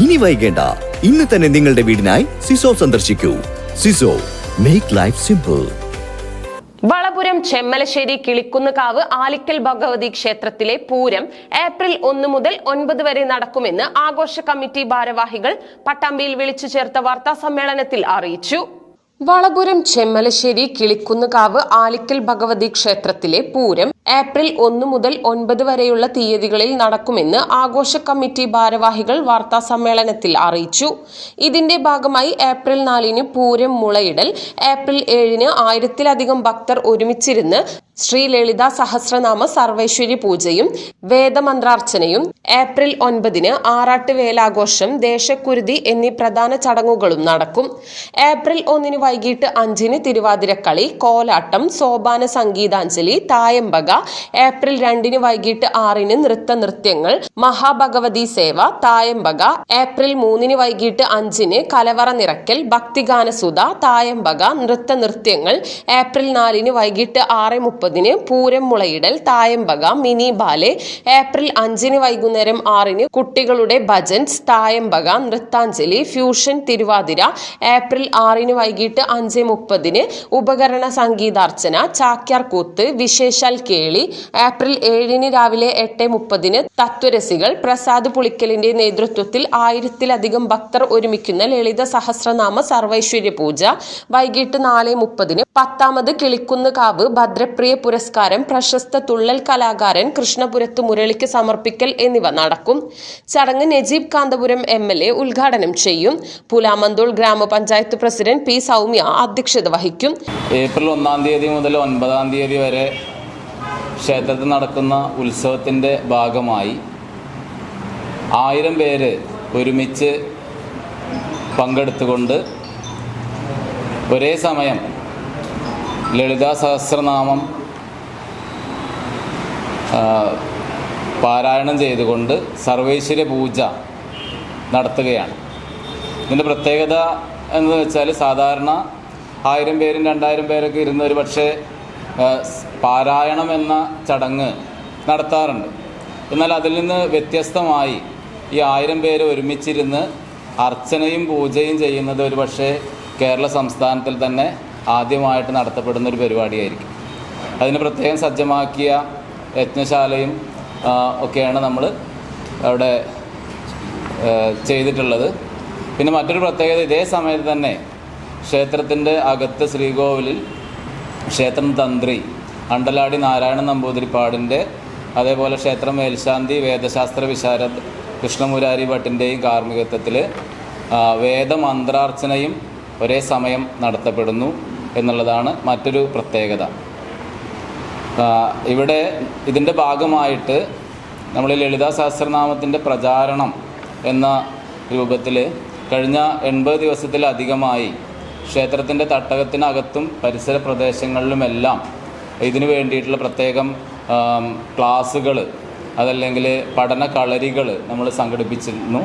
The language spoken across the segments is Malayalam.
ഇനി വൈകേണ്ട. ഇന്ന് തന്നെ നിങ്ങളുടെ വീടിനായി സിസോ സന്ദർശിക്കൂ. സിസോ make life simple Valapuram Chemmalassery Kilikkunnukavu Alikkal Bhagavathi ക്ഷേത്രത്തിലെ പൂരം ഏപ്രിൽ ഒന്ന് മുതൽ ഒൻപത് വരെ നടക്കുമെന്ന് ആഘോഷ കമ്മിറ്റി ഭാരവാഹികൾ പട്ടാമ്പിയിൽ വിളിച്ചു ചേർത്ത വാർത്താ സമ്മേളനത്തിൽ അറിയിച്ചു. വളപുരം ചെമ്മലശ്ശേരി കിളിക്കുന്നുകാവ് ആലിക്കൽ ഭഗവതി ക്ഷേത്രത്തിലെ പൂരം ഏപ്രിൽ ഒന്ന് മുതൽ ഒൻപത് വരെയുള്ള തീയതികളിൽ നടക്കുമെന്ന് ആഘോഷ കമ്മിറ്റി ഭാരവാഹികൾ വാർത്താ സമ്മേളനത്തിൽ അറിയിച്ചു. ഇതിന്റെ ഭാഗമായി ഏപ്രിൽ നാലിന് പൂരം മുളയിടൽ ഏപ്രിൽ ഏഴിന് ആയിരത്തിലധികം ഭക്തർ ഒരുമിച്ചിരുന്ന് ശ്രീ ലളിത സഹസ്രനാമ സർവേശ്വരി പൂജയും വേദമന്ത്രാർച്ചനയും ഏപ്രിൽ ഒൻപതിന് ആറാട്ട് വേലാഘോഷം ദേശക്കുരുതി എന്നീ പ്രധാന ചടങ്ങുകളും നടക്കും. ഏപ്രിൽ ഒന്നിന് വൈകിട്ട് അഞ്ചിന് തിരുവാതിരക്കളി കോലാട്ടം സോപാന സംഗീതാഞ്ജലി തായമ്പക ഏപ്രിൽ രണ്ടിന് വൈകിട്ട് ആറിന് നൃത്ത നൃത്യങ്ങൾ മഹാഭഗവതി സേവ തായമ്പക. ഏപ്രിൽ മൂന്നിന് വൈകിട്ട് അഞ്ചിന് കലവറ നിറയ്ക്കൽ ഭക്തിഗാനസുധ തായമ്പക നൃത്ത നൃത്യങ്ങൾ. ഏപ്രിൽ നാലിന് വൈകിട്ട് ആറ് മുപ്പതിന് പൂരം മുളയിടൽ തായമ്പക മിനി ബാലെ. ഏപ്രിൽ അഞ്ചിന് വൈകുന്നേരം ആറിന് കുട്ടികളുടെ ഭജൻസ് തായമ്പക നൃത്താഞ്ജലി ഫ്യൂഷൻ തിരുവാതിര. ഏപ്രിൽ ആറിന് വൈകിട്ട് അഞ്ച് മുപ്പതിന് ഉപകരണ സംഗീതാർച്ചന ചാക്യാർ കൂത്ത് വിശേഷാൽ കേളി ഏപ്രിൽ ഏഴിന് രാവിലെ എട്ട് മുപ്പതിന് തത്വരസികൾ പ്രസാദ് പുളിക്കലിന്റെ നേതൃത്വത്തിൽ ആയിരത്തിലധികം ഭക്തർ ഒരുമിക്കുന്ന ലളിത സഹസ്രനാമ സർവൈശ്വര്യ പൂജ. വൈകിട്ട് നാല് മുപ്പതിന് പത്താമത് കിളിക്കുന്നുകാവ് ഭദ്രപ്രിയ പുരസ്കാരം പ്രശസ്ത തുള്ളൽ കലാകാരൻ കൃഷ്ണപുരത്ത് മുരളിക്ക് സമർപ്പിക്കൽ എന്നിവ നടക്കും. ചടങ്ങ് Najeeb Kanthapuram M L A ഉദ്ഘാടനം ചെയ്യും. പുലാമന്തോൾ ഗ്രാമപഞ്ചായത്ത് പ്രസിഡന്റ് പി സൗമ്യ അധ്യക്ഷത വഹിക്കും. ഏപ്രിൽ ഒന്നാം തീയതി മുതൽ ഒൻപതാം തീയതി വരെ ക്ഷേത്രത്തിൽ നടക്കുന്ന ഉത്സവത്തിന്റെ ഭാഗമായി ആയിരം പേര് ഒരുമിച്ച് പങ്കെടുത്തുകൊണ്ട് ഒരേ സമയം ലളിതാ സഹസ്രനാമം പാരായണം ചെയ്തുകൊണ്ട് സർവൈശ്വര്യ പൂജ നടത്തുകയാണ്. ഇതിന്റെ പ്രത്യേകത എന്ന് വെച്ചാൽ സാധാരണ ആയിരം പേരും രണ്ടായിരം പേരൊക്കെ ഇരുന്ന് ഒരു പക്ഷേ പാരായണം എന്ന ചടങ്ങ് നടത്താറുണ്ട്. എന്നാൽ അതിൽ നിന്ന് വ്യത്യസ്തമായി ഈ ആയിരം പേര് ഒരുമിച്ചിരുന്ന് അർച്ചനയും പൂജയും ചെയ്യുന്നത് ഒരു പക്ഷേ കേരള സംസ്ഥാനത്തിൽ തന്നെ ആദ്യമായിട്ട് നടത്തപ്പെടുന്ന ഒരു പരിപാടിയായിരിക്കും. അതിന് പ്രത്യേകം സജ്ജമാക്കിയ യജ്ഞശാലയും ഒക്കെയാണ് നമ്മൾ അവിടെ ചെയ്തിട്ടുള്ളത്. പിന്നെ മറ്റൊരു പ്രത്യേകത ഇതേ സമയത്ത് തന്നെ ക്ഷേത്രത്തിന്റെ അകത്ത് ശ്രീകോവിലിൽ ക്ഷേത്രം തന്ത്രി അണ്ടലാടി നാരായണ നമ്പൂതിരിപ്പാടിന്റെ അതേപോലെ ക്ഷേത്രം മേൽശാന്തി വേദശാസ്ത്ര വിശാരദ് കൃഷ്ണമുരാരി ഭട്ടിന്റെയും കാർമ്മികത്വത്തിൽ വേദമന്ത്രാർച്ചനയും ഒരേ സമയം നടത്തപ്പെടുന്നു എന്നുള്ളതാണ് മറ്റൊരു പ്രത്യേകത. ഇവിടെ ഇതിന്റെ ഭാഗമായിട്ട് നമ്മൾ ലളിതാ സഹസ്രനാമത്തിന്റെ പ്രചാരണം എന്ന രൂപത്തിൽ കഴിഞ്ഞ എൺപത് ദിവസത്തിലധികമായി ക്ഷേത്രത്തിന്റെ തട്ടകത്തിനകത്തും പരിസര പ്രദേശങ്ങളിലുമെല്ലാം ഇതിനു വേണ്ടിയിട്ടുള്ള പ്രത്യേകം ക്ലാസ്സുകൾ അതല്ലെങ്കിൽ പഠന കളരികൾ നമ്മൾ സംഘടിപ്പിച്ചിരുന്നു.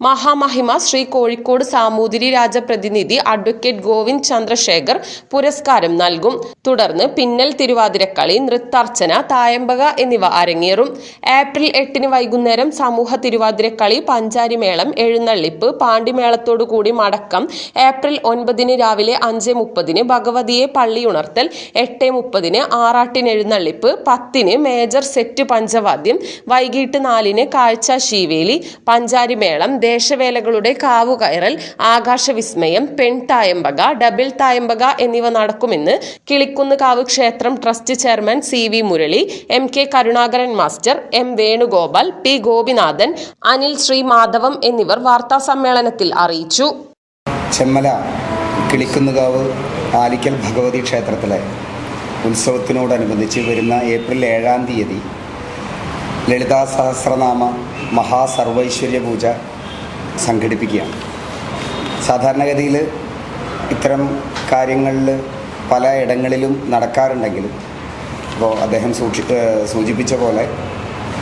മഹാമഹിമ ശ്രീ കോഴിക്കോട് സാമൂതിരി രാജ പ്രതിനിധി അഡ്വക്കേറ്റ് ഗോവിന്ദ് ചന്ദ്രശേഖർ പുരസ്കാരം നൽകും. തുടർന്ന് പിന്നൽ തിരുവാതിരക്കളി നൃത്താർച്ചന തായമ്പക എന്നിവ അരങ്ങേറും. ഏപ്രിൽ എട്ടിന് വൈകുന്നേരം സമൂഹ തിരുവാതിരക്കളി പഞ്ചാരിമേളം എഴുന്നള്ളിപ്പ് പാണ്ടിമേളത്തോടുകൂടി മടക്കം. ഏപ്രിൽ ഒൻപതിന് രാവിലെ അഞ്ച് മുപ്പതിന് ഭഗവതിയെ പള്ളിയുണർത്തൽ. എട്ട് മുപ്പതിന് ആറാട്ടിന് എഴുന്നള്ളിപ്പ്. പത്തിന് മേജർ സെറ്റ് പഞ്ചവാദ്യം. വൈകിട്ട് നാലിന് കാഴ്ച ശീവേലി പഞ്ചാരിമേളം ദേശവേലകളുടെ കാവുകയറൽ ആകാശവിസ്മയം പെൺതായമ്പക ഡബിൾ തായമ്പക എന്നിവ നടക്കുമെന്ന് കിളിക്കുന്ന് കാവ് ക്ഷേത്രം trust chairman C V Murali M K Karunakaran master M Venugopal P Gopinathan Anil Sree Madhavam എന്നിവർ വാർത്താ സമ്മേളനത്തിൽ അറിയിച്ചു. ചെമ്മല കിളിക്കുന്നുകാവ് ആലിക്കൽ ഭഗവതി ക്ഷേത്രത്തിലെ ഉത്സവത്തിനോടനുബന്ധിച്ച് വരുന്ന ഏപ്രിൽ ഏഴാം തീയതി ലളിതാ സഹസ്രനാമ മഹാസർവൈശ്വര്യ പൂജ സംഘടിപ്പിക്കുകയാണ്. സാധാരണഗതിയിൽ ഇത്തരം കാര്യങ്ങളിൽ പല ഇടങ്ങളിലും നടക്കാറുണ്ടെങ്കിലും അപ്പോൾ അദ്ദേഹം സൂക്ഷി സൂചിപ്പിച്ച പോലെ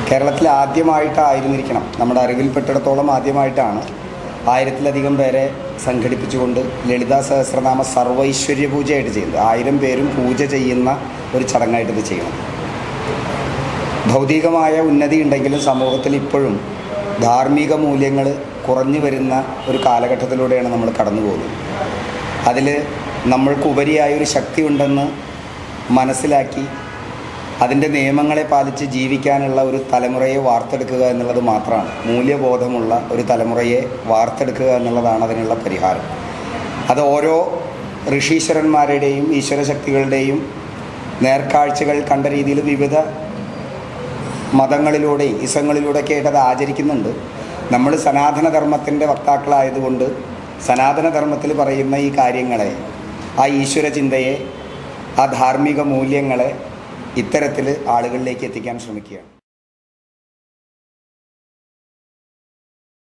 കേരളത്തിൽ ആദ്യമായിട്ടായിരുന്നിരിക്കണം. നമ്മുടെ അറിവിൽപ്പെട്ടിടത്തോളം ആദ്യമായിട്ടാണ് ആയിരത്തിലധികം പേരെ സംഘടിപ്പിച്ചുകൊണ്ട് ലളിതാ സഹസ്രനാമ സർവൈശ്വര്യ പൂജയായിട്ട് ചെയ്യുന്നത്. ആയിരം പേരും പൂജ ചെയ്യുന്ന ഒരു ചടങ്ങായിട്ട് ഇത് ചെയ്യണം. ഭൗതികമായ ഉന്നതി ഉണ്ടെങ്കിലും സമൂഹത്തിൽ ഇപ്പോഴും ധാർമ്മിക മൂല്യങ്ങൾ കുറഞ്ഞു വരുന്ന ഒരു കാലഘട്ടത്തിലൂടെയാണ് നമ്മൾ കടന്നു പോകുന്നത്. അതിൽ നമ്മൾക്കുപരിയായൊരു ശക്തി ഉണ്ടെന്ന് മനസ്സിലാക്കി അതിന്റെ നിയമങ്ങളെ പാലിച്ച് ജീവിക്കാനുള്ള ഒരു തലമുറയെ വാർത്തെടുക്കുക എന്നുള്ളത് മാത്രമാണ്. മൂല്യബോധമുള്ള ഒരു തലമുറയെ വാർത്തെടുക്കുക എന്നുള്ളതാണ് അതിനുള്ള പരിഹാരം. അത് ഓരോ ഋഷീശ്വരന്മാരുടെയും ഈശ്വരശക്തികളുടെയും നേർക്കാഴ്ചകൾ കണ്ട രീതിയിൽ വിവിധ മതങ്ങളിലൂടെയും ഇസങ്ങളിലൂടെയൊക്കെ ആയിട്ട് അത് ആചരിക്കുന്നുണ്ട്. നമ്മൾ സനാതനധർമ്മത്തിന്റെ വക്താക്കളായതുകൊണ്ട് സനാതനധർമ്മത്തിൽ പറയുന്ന ഈ കാര്യങ്ങളെ ആ ഈശ്വര ചിന്തയെ ആ ധാർമ്മിക മൂല്യങ്ങളെ ഇത്തരത്തിൽ ആളുകളിലേക്ക് എത്തിക്കാൻ ശ്രമിക്കുകയാണ്.